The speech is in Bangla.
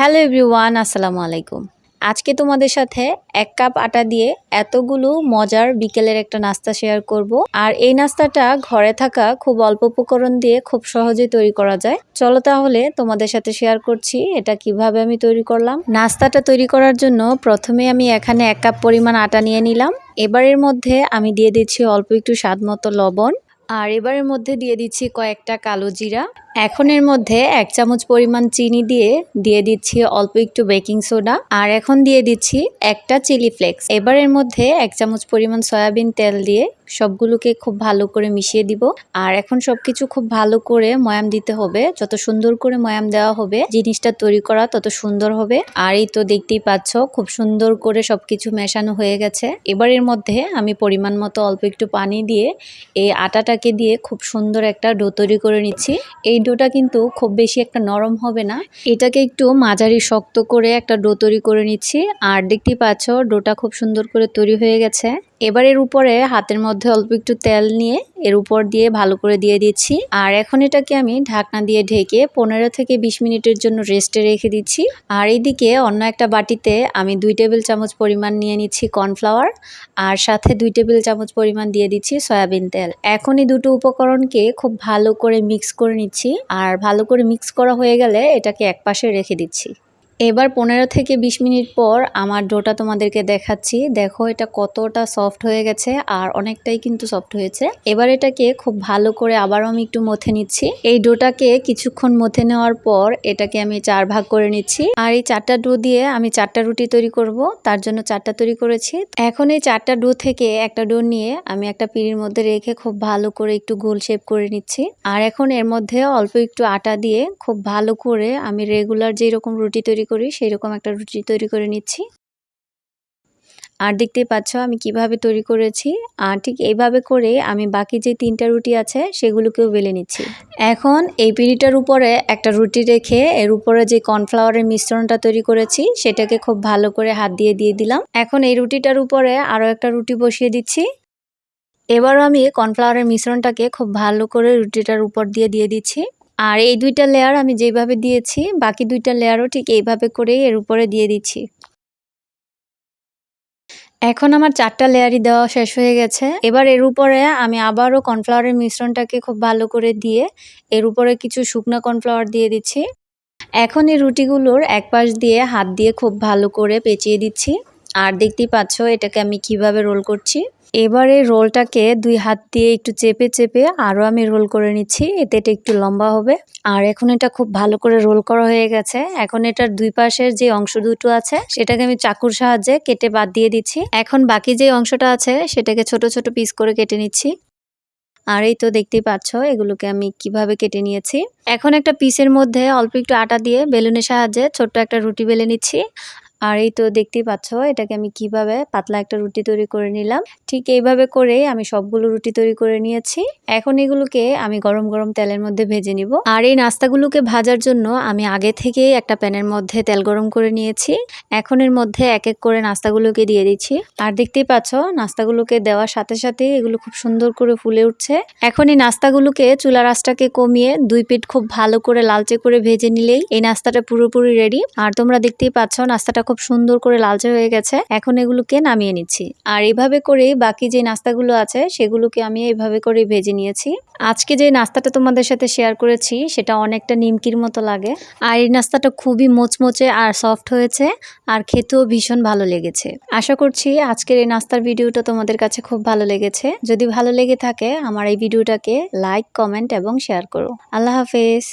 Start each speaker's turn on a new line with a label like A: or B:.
A: হ্যালো এভরিওয়ান, আসসালামু আলাইকুম। আজকে তোমাদের সাথে এক কাপ আটা দিয়ে এতগুলো মজার বিকেলের একটা নাস্তা শেয়ার করব। আর এই নাস্তাটা ঘরে থাকা খুব অল্প উপকরণ দিয়ে খুব সহজে তৈরি করা যায়। চলো তাহলে তোমাদের সাথে শেয়ার করছি এটা কীভাবে আমি তৈরি করলাম। নাস্তাটা তৈরি করার জন্য প্রথমে আমি এখানে এক কাপ পরিমাণ আটা নিয়ে নিলাম। এবারের মধ্যে আমি দিয়ে দিচ্ছি অল্প একটু স্বাদ মতো লবণ। আর এবারের মধ্যে দিয়ে দিচ্ছি কয়েকটা কালো জিরা। এখন এর মধ্যে এক চামচ পরিমাণ চিনি দিয়ে দিয়ে দিচ্ছি অল্প একটু বেকিং সোডা। আর এখন দিয়ে দিচ্ছি একটা চিলি ফ্লেক্স। এবারের মধ্যে এক চামচ পরিমাণ সয়াবিন তেল দিয়ে সবগুলোকে খুব ভালো করে মিশিয়ে দিব। আর এখন সবকিছু খুব ভালো করে ময়াম দিতে হবে। যত সুন্দর করে ময়াম দেওয়া হবে, জিনিসটা তৈরি করা তত সুন্দর হবে। আর এই তো দেখতেই পাচ্ছ, খুব সুন্দর করে সবকিছু মেশানো হয়ে গেছে। এবারের মধ্যে আমি পরিমাণ মতো অল্প একটু পানি দিয়ে এই আটাটাকে দিয়ে খুব সুন্দর একটা ডো তৈরি করে নিচ্ছি। এই ডোটা কিন্তু খুব বেশি একটা নরম হবে না। এটাকে একটু মাঝারি শক্ত করে একটা ডো তৈরি করে নিচ্ছি। আর দেখতেই পাচ্ছ, ডোটা খুব সুন্দর করে তৈরি হয়ে গেছে। এবার এর উপরে হাতের মধ্যে অল্প একটু তেল নিয়ে এর উপর দিয়ে ভালো করে দিয়ে দিচ্ছি। আর এখন এটাকে আমি ঢাকনা দিয়ে ঢেকে পনেরো থেকে বিশ মিনিটের জন্য রেস্টে রেখে দিচ্ছি। আর এইদিকে অন্য একটা বাটিতে আমি দুই টেবিল চামচ পরিমাণ নিয়ে নিচ্ছি কর্নফ্লাওয়ার আর সাথে দুই টেবিল চামচ পরিমাণ দিয়ে দিচ্ছি সয়াবিন তেল। এখন এই দুটো উপকরণকে খুব ভালো করে মিক্স করে নিচ্ছি। আর ভালো করে মিক্স করা হয়ে গেলে এটাকে এক পাশে রেখে দিচ্ছি। এবার পনেরো থেকে বিশ মিনিট পর আমার ডোটা তোমাদেরকে দেখাচ্ছি। দেখো, এটা কতটা সফট হয়ে গেছে আর অনেকটাই কিন্তু সফট হয়েছে। এবার এটাকে খুব ভালো করে আবারও আমি একটু মথে নিচ্ছি। এই ডোটাকে কিছুক্ষণ মথে নেওয়ার পর এটাকে আমি চার ভাগ করে নিচ্ছি। আর এই চারটা ডো দিয়ে আমি চারটা রুটি তৈরি করব। তার জন্য চারটা তৈরি করেছি। এখন এই চারটা ডো থেকে একটা ডো নিয়ে আমি একটা পিঁড়ির মধ্যে রেখে খুব ভালো করে একটু গোল শেপ করে নিচ্ছি। আর এখন এর মধ্যে অল্প একটু আটা দিয়ে খুব ভালো করে আমি রেগুলার যেরকম রুটি তৈরি করি সেই রকম একটা রুটি তৈরি করে নিচ্ছি। আর দেখতেই পাচ্ছ আমি কীভাবে তৈরি করেছি। আর ঠিক এইভাবে করে আমি বাকি যে তিনটা রুটি আছে, সেগুলোকেও বেলে নিচ্ছি। এখন এই পিঁড়িটার উপরে একটা রুটি রেখে, এর উপরে যে কর্নফ্লাওয়ারের মিশ্রণটা তৈরি করেছি, সেটাকে খুব ভালো করে হাত দিয়ে দিয়ে দিলাম। এখন এই রুটিটার উপরে আরও একটা রুটি বসিয়ে দিচ্ছি। এবারও আমি কর্নফ্লাওয়ারের মিশ্রণটাকে খুব ভালো করে রুটিটার উপর দিয়ে দিয়ে দিচ্ছি। আর এই দুইটা লেয়ার আমি যেভাবে দিয়েছি, বাকি দুইটা লেয়ারও ঠিক এইভাবে করেই এর উপরে দিয়ে দিচ্ছি। এখন আমার চারটা লেয়ারই দেওয়া শেষ হয়ে গেছে। এবার এর উপরে আমি আবারও কর্নফ্লাওয়ারের মিশ্রণটাকে খুব ভালো করে দিয়ে এর উপরে কিছু শুকনো কর্নফ্লাওয়ার দিয়ে দিচ্ছি। এখন এই রুটিগুলোর এক পাশ দিয়ে হাত দিয়ে খুব ভালো করে পেঁচিয়ে দিচ্ছি। আর দেখতেই পাচ্ছ এটাকে আমি কীভাবে রোল করছি। এবারে রোলটাকে দুই হাত দিয়ে একটু চেপে চেপে আরও আমি রোল করে নিচ্ছি। এতে এটা একটু লম্বা হবে। আর এখন এটা খুব ভালো করে রোল করা হয়ে গেছে। এখন এটার দুই পাশের যে অংশ দুটো আছে, সেটাকে আমি চাকুর সাহায্যে কেটে বাদ দিয়ে দিচ্ছি। এখন বাকি যে অংশটা আছে, সেটাকে ছোট ছোট পিস করে কেটে নিচ্ছি। আর এই তো দেখতেই পাচ্ছ, এগুলোকে আমি কীভাবে কেটে নিয়েছি। এখন একটা পিসের মধ্যে অল্প একটু আটা দিয়ে বেলুনের সাহায্যে ছোট্ট একটা রুটি বেলে নিচ্ছি। আর এই তো দেখতেই পাচ্ছ, এটাকে আমি কীভাবে পাতলা একটা রুটি তৈরি করে নিলাম। ঠিক এইভাবে করে আমি সবগুলো রুটি তৈরি করে নিয়েছি। এখন এগুলোকে আমি গরম গরম তেলের মধ্যে ভেজে নিব। আর এই নাস্তাগুলোকে ভাজার জন্য আমি আগে থেকে একটা প্যানের মধ্যে তেল গরম করে নিয়েছি। এখন এর মধ্যে এক এক করে নাস্তাগুলোকে দিয়ে দিচ্ছি। আর দেখতেই পাচ্ছ, নাস্তাগুলোকে দেওয়ার সাথে সাথে এগুলো খুব সুন্দর করে ফুলে উঠছে। এখন এই নাস্তাগুলোকে চুলা রাসটাকে কমিয়ে দুই পিঠ খুব ভালো করে লালচে করে ভেজে নিলেই এই নাস্তাটা পুরোপুরি রেডি। আর তোমরা দেখতেই পাচ্ছ, নাস্তাটা খুব সুন্দর করে লালচে হয়ে গেছে। এখন এগুলোকে নামিয়ে নিচ্ছি। আর এভাবে করে বাকি যে নাস্তাগুলো আছে, সেগুলোকে আমি এইভাবে করে ভেজে নিয়েছি। আজকে যে নাস্তাটা তোমাদের সাথে শেয়ার করেছি, সেটা অনেকটা নিমকির মতো লাগে। আর এই নাস্তাটা খুবই মোচমোচে আর সফট হয়েছে আর খেতেও ভীষণ ভালো লেগেছে। আশা করছি আজকের এই নাস্তার ভিডিওটা তোমাদের কাছে খুব ভালো লেগেছে। যদি ভালো লেগে থাকে, আমার এই ভিডিওটাকে লাইক কমেন্ট এবং শেয়ার করো। আল্লাহ হাফেজ।